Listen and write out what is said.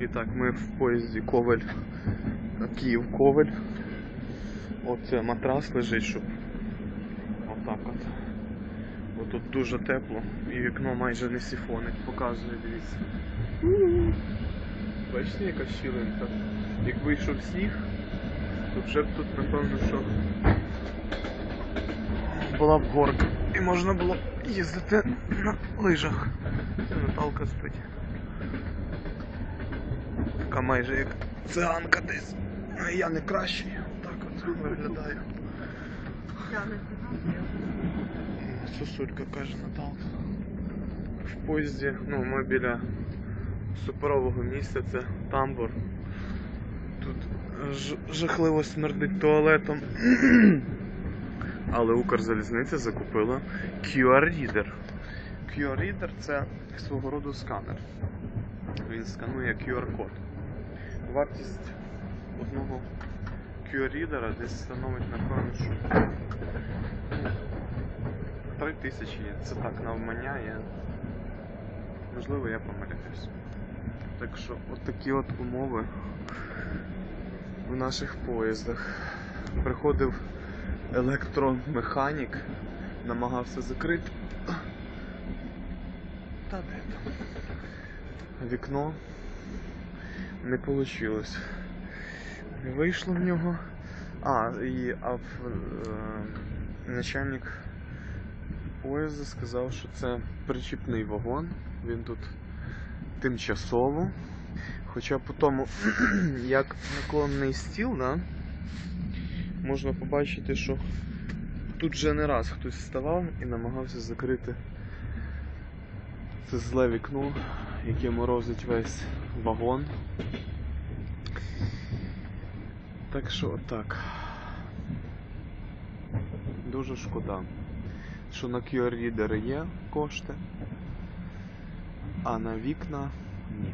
І так, ми в поїзді Ковель, Київ Ковель. Оце матрас лежить, щоб отак от. Бо тут дуже тепло і вікно майже не сіфонить, показує, дивіться. Бачите, яка щілинка? Як вийшов сніг, то вже б тут напевно що була б горка. І можна було їздити на лижах. Це Наталка спить. Така майже як циганка десь. А я не кращий. Так от виглядаю. Сосулька каже Наталка. В поїзді, ну ми біля суперового місця, це тамбур. Тут жахливо смердить туалетом. Але Укрзалізниця закупила QR-рідер. QR-рідер це свого роду сканер. Він сканує QR-код. Вартість одного QR-рідера десь становить, напевно, що 3 тисячі. Це так навмання, я... можливо я помиляюсь. Так що от такі от умови в наших поїздах. Приходив електромеханік, намагався закрити. Та де там? Вікно не вийшло. Не вийшло в нього. А, і а е, начальник поїзда сказав, що це причіпний вагон. Він тут тимчасово. Хоча по тому, як наклонний стіл, да, можна побачити, що тут вже не раз хтось вставав і намагався закрити це зле вікно, яке морозить весь вагон. Так що так. Дуже шкода, що на QR-рідери є кошти, а на вікна ні.